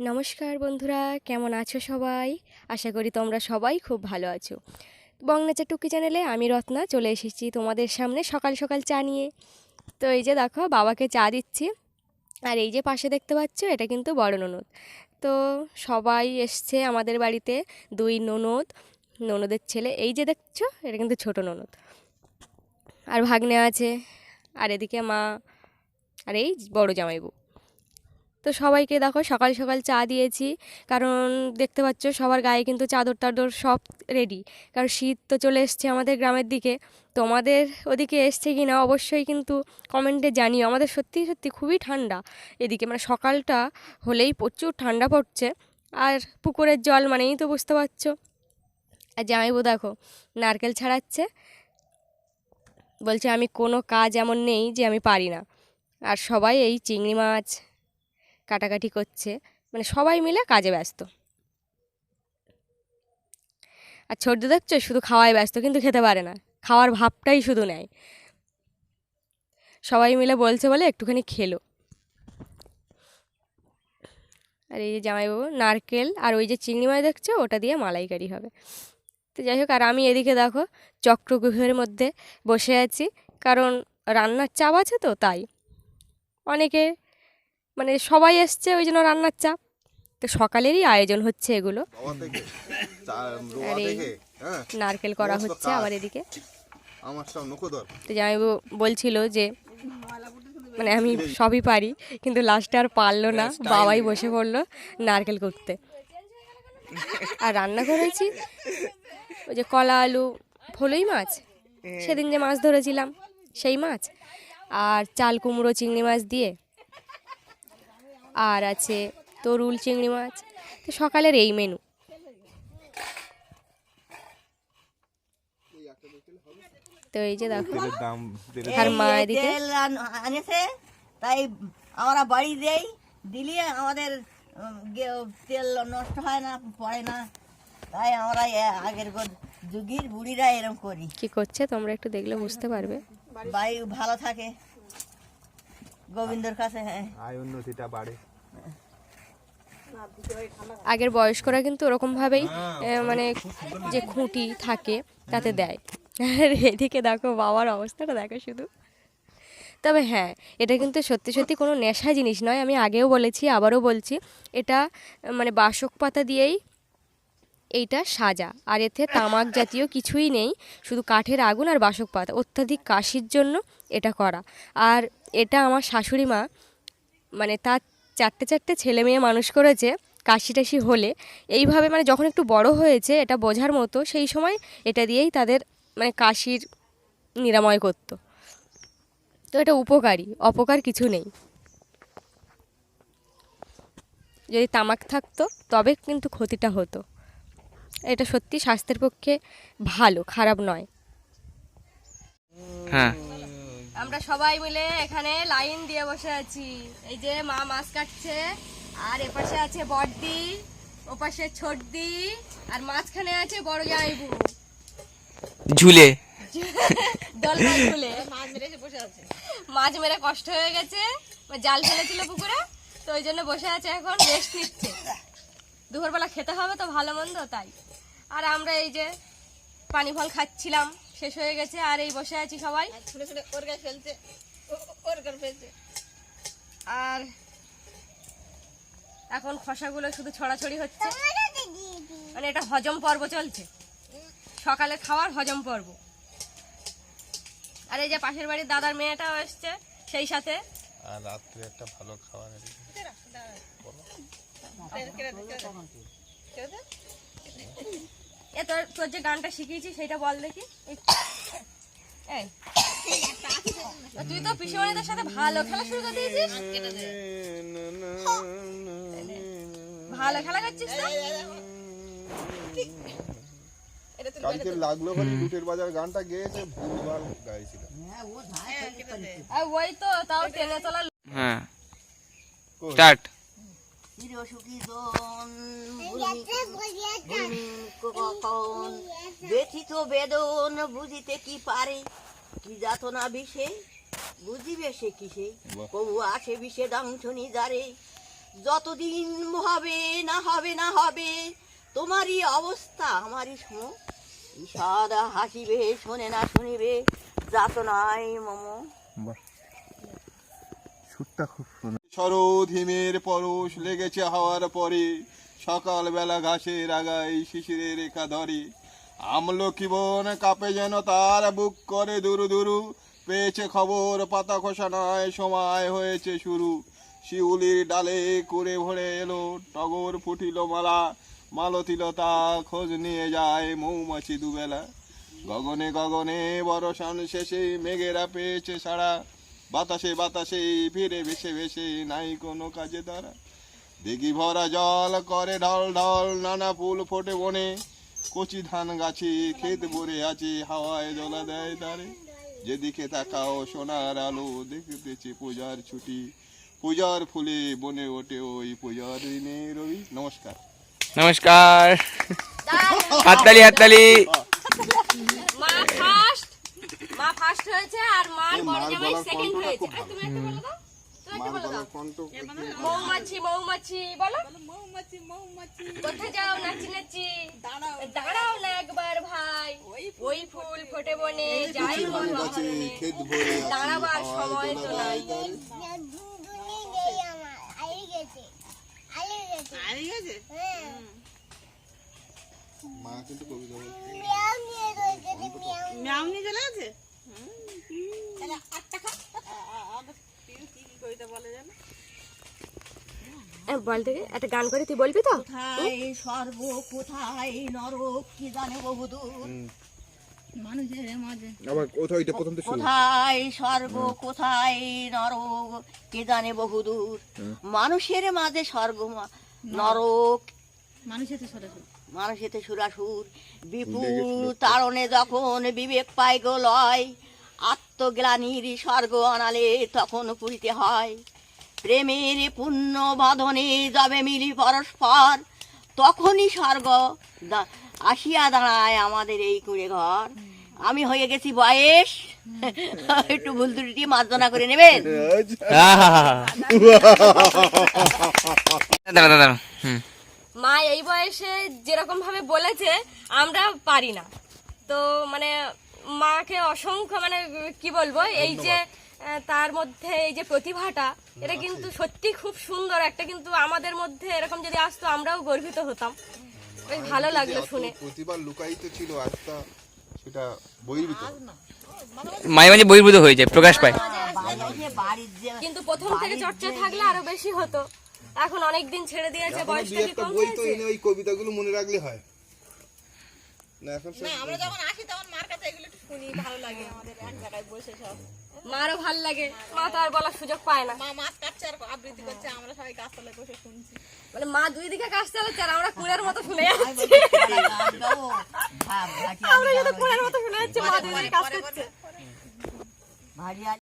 নমস্কার বন্ধুরা, কেমন আছো সবাই? আশা করি তোমরা সবাই খুব ভালো আছো। বংনাচার টুকি চ্যানেলে আমি রত্না, চলে এসেছি তোমাদের সামনে সকাল সকাল চা নিয়ে। তো এই যে দেখো, বাবাকে চা দিচ্ছি। আর এই যে পাশে দেখতে পাচ্ছ, এটা কিন্তু বড় ননদ। তো সবাই এসছে আমাদের বাড়িতে, দুই ননদ, ননদের ছেলে। এই যে দেখছ, এটা কিন্তু ছোট ননদ। আর ভাগ্নে আছে, আর এদিকে মা, আর এই বড় জামাইবু। তো সবাইকে দেখো সকাল সকাল চা দিয়েছি। কারণ দেখতে পাচ্ছ সবার গায়ে কিন্তু চাদর টাদর সব রেডি কারণ শীত তো চলে এসছে আমাদের গ্রামের দিকে। তোমাদের ওদিকে এসছে কি না অবশ্যই কিন্তু কমেন্টে জানিও। আমাদের সত্যি সত্যি খুবই ঠান্ডা এদিকে। মানে সকালটা হলেই প্রচুর ঠান্ডা পড়ছে। আর পুকুরের জল মানেই তো বুঝতে পারছ। আর জামাইবু দেখো নারকেল ছাড়াচ্ছে। বলছে, আমি কোনো কাজ এমন নেই যে আমি পারি না। আর সবাই এই চিংড়ি মাছ কাটাকাটি করছে। মানে সবাই মিলে কাজে ব্যস্ত। আর ছোট্ট দেখছ? শুধু খাওয়ায় ব্যস্ত, কিন্তু খেতে পারে না। খাওয়ার ভাবটাই শুধু নেয়। সবাই মিলে বলছে বলে একটুখানি খেলো। আর এই যে জামাইবাবু, নারকেল আর ওই যে চিংড়ি মাছ দেখছ? ওটা দিয়ে মালাইকারি হবে। তো যাই হোক, আর আমি এদিকে দেখো, চক্রগৃহের মধ্যে বসে আছি। কারণ রান্নার চাপ আছে তো, তাই। অনেকে মানে সবাই এসছে ওই জন্য রান্নার চাপ। তো সকালেরই আয়োজন হচ্ছে এগুলো। আর এই হ্যাঁ। নারকেল করা হচ্ছে। আবার এদিকে। তো জামাইবাবু বলছিল যে মানে আমি সবই পারি কিন্তু লাস্টে আর পারল না। বাবাই বসে পড়ল নারকেল করতে। আর রান্না করেছি ওই যে কলা আলু ফলই মাছ। সেদিন যে মাছ ধরেছিলাম সেই মাছ। আর চাল কুমড়ো চিংড়ি মাছ দিয়ে আর আছে তরুল চিংড়ি মাছ। তো সকালের এই মেনু তো এই যে দেখো আর মা এদিকে তেল আনেছে তাই আমরা বাড়ি দেই দিলি আমাদের তেল নষ্ট হয় না পড়ে না। তাই আমরা আগের গো- যুগের বুড়িরা এরকম করি। কি করছে তোমরা একটু দেখলে বুঝতে পারবে। বাড়ি ভালো থাকে। গোবিন্দর কাছে হ্যাঁ। আয় উন্নতিটা বাড়ে। আগের বয়স্করা কিন্তু ওরকমভাবেই মানে যে খুঁটি থাকে তাতে দেয়। আর এদিকে দেখো বাবার অবস্থাটা দেখো শুধু। তবে হ্যাঁ এটা কিন্তু সত্যি সত্যি কোনো নেশা জিনিস নয় আমি আগেও বলেছি আবারও বলছি এটা মানে বাসক পাতা দিয়েই এইটা সাজা। আর এতে তামাক জাতীয় কিছুই নেই শুধু কাঠের আগুন আর বাসক পাতা অত্যাধিক কাশির জন্য এটা করা। আর এটা আমার শাশুড়ি মা মানে তার চারটে চারটে ছেলে মেয়ে মানুষ করেছে কাশি টাশি হলে। এইভাবে মানে যখন একটু বড় হয়েছে, এটা বোঝার মতো সেই সময় এটা দিয়েই তাদের মানে কাশির নিরাময় করতো। তো এটা উপকারী, অপকার কিছু নেই। যদি তামাক থাকতো, তবে কিন্তু ক্ষতিটা হতো। এটা সত্যি স্বাস্থ্যের পক্ষে ভালো, খারাপ নয়। হ্যাঁ। আমরা সবাই মিলে এখানে লাইন দিয়ে বসে আছি। এই যে মা মাছ কাটছে আর এপাশে আছে বড়দি ওপাশে ছোটদি আর মাঝখানে আছে বড় জামাইবু। ঝুলে। মাছ মাছ মেরে বসে আছে মাছ মেরে কষ্ট হয়ে গেছে জাল ফেলেছিল পুকুরে তো ওই জন্য বসে আছে এখন রেস্ট নিচ্ছে। দুপুরবেলা খেতে হবে তো ভালো মন্দ তাই। আর আমরা এই যে পানি ফল খাচ্ছিলাম। শেষ হয়ে গেছে আর এই বসে আছি সবাই। আর এখন খসাগুলো শুধু ছড়াছড়ি হচ্ছে। মানে এটা হজম পর্ব চলছে। সকালে খাওয়ার হজম পর্ব। আর এই যে পাশের বাড়ির দাদার মেয়েটাও এসছে সেই সাথে। আর রাত্রে একটা ভালো খাবার এ তোর তোর যে গানটা শিখিয়েছি সেটা বল দেখি। এই- এই। তুই তো পিসিমণিদের সাথে ভালো খেলা শুরু করে দিয়েছিস? ভালো খেলা করছিস তো? কালকে লাগল বলে লুটের বাজার গানটা গেয়েছে ভুলভাল গাইছিল। আর ওই তো তাও টেনে তোলা হ্যাঁ। স্টার্ট। চিরসুখী জন কখন ব্যথিত বেদন বুঝিতে কি পারে? কি যাতনা বিষে? বুঝিবে সে কিসে? কবু আসে বিষে দাংশনি যারে যতদিন হবে না হবে না হবে তোমারই অবস্থা আমারই শোনো সাদা হাসিবে শোনে না শুনিবে যাত নাই মম। শরৎ পরশ লেগেছে হওয়ার পরে। সকালবেলা ঘাসের আগায় শিশিরের রেখা ধরে। আমলকি বন কাপে যেন তার বুক করে দুরু দুরু। পেয়েছে খবর পাতা খোসা নয় সময় হয়েছে শুরু। শিউলির ডালে করে ভরে এলো, টগর ফুটিল মালা। মালতিলতা খোঁজ নিয়ে যায় মৌমাছি দুবেলা। গগনে গগনে বরসান শেষে মেঘেরা পেয়েছে সারা বাতাসে বাতাসে ফিরে ভেসে ভেসে নাই কোনো কাজে দ্বারা। দিঘি ভরা জল করে ঢল ঢল নানা ফুল ফোটে বনে। কচি ধান গাছে ক্ষেত ভরে আছে হাওয়ায় দোলা দেয় তারে। যেদিকে তাকাও সোনার আলো দেখতেছে পূজার ছুটি। পূজার ফুলে বনে ওঠে ওই পূজার দিনে রবি। নমস্কার। নমস্কার। হাততালি হাততালি মা ফার্স্ট মা ফার্স্ট হয়েছে আর মার গলার কণ্ঠটা খুব মার গলার কণ্ঠ মৌমাছি মৌমাছি বলো। কোথায় যাও নাচি নাচি? দাঁড়াও না। একবার ভাই। ওই ফুল ফোটে। বনে যাই আছে। দাঁড়াবার সময় তো নাই। মা কিন্তু কবিতা নিয়ে চলে গেছে? এ, বল থেকে একটা গান করে তুই বলবি তো? কোথায় কোথায় নরক কি জানে বহুদূর মানুষের মাঝে। কোথায় স্বর্গ কোথায় নরক কে জানে বহুদূর মানুষের মাঝে স্বর্গ নরক। মানুষের তো সরে সরে মানুষেতে সুরাসুর বিপুল তারণে যখন বিবেক পায় গো লয় আত্মগ্লানির স্বর্গ আনালে তখন পুরিতে হয়। প্রেমের পুণ্য বাঁধনে যাবে মিলি পরস্পর তখনই স্বর্গ আসিয়া দাঁড়ায় আমাদের এই কুড়ে ঘর। আমি হয়ে গেছি বয়স। একটু ভুল ত্রুটি মার্জনা করে নেবেন? দাঁড়া দাঁড়া দাঁড়া হুম। মা এই বয়সে যেরকম ভাবে বলেছে আমরা পারি না। তো মানে মাকে অসংখ্য মানে কি বলব এই যে তার মধ্যে এই যে প্রতিভাটা এটা কিন্তু সত্যি খুব সুন্দর। একটা কিন্তু আমাদের মধ্যে এরকম যদি আসতো আমরাও গর্বিত হতাম। বেশ ভালো লাগল শুনে। প্রতিভা লুকায়িত ছিল আজটা সেটা বহির্ভূত। মাঝে মাঝে বহির্ভূত হয়ে যায় প্রকাশ পায়। কিন্তু প্রথম থেকে চর্চা থাকলে আরও বেশি হতো। এখন অনেক দিন ছেড়ে দিয়েছে বয়সটা কি একটা কম বই তো হয়েছে এনে ওই কবিতাগুলো মনে রাখলে হয়। না এখন সব আমরা যখন আসি তখন মার কাছে এগুলো একটু শুনি ভালো লাগে আমাদের এক জায়গায় বসে সব। মারও ভালো লাগে মা তো আর বলার সুযোগ পায় না। মা মাছ কাটছে আর আবৃত্তি করছে আমরা সবাই গাছতলায় বসে শুনছি। মানে মা দুই দিকে কাজ চালাচ্ছে আর আমরা কুড়ের মতো শুনে যাচ্ছি। আমরা শুধু কুড়ের মতো শুনে যাচ্ছি মা দুই দিকে কাজ করছে।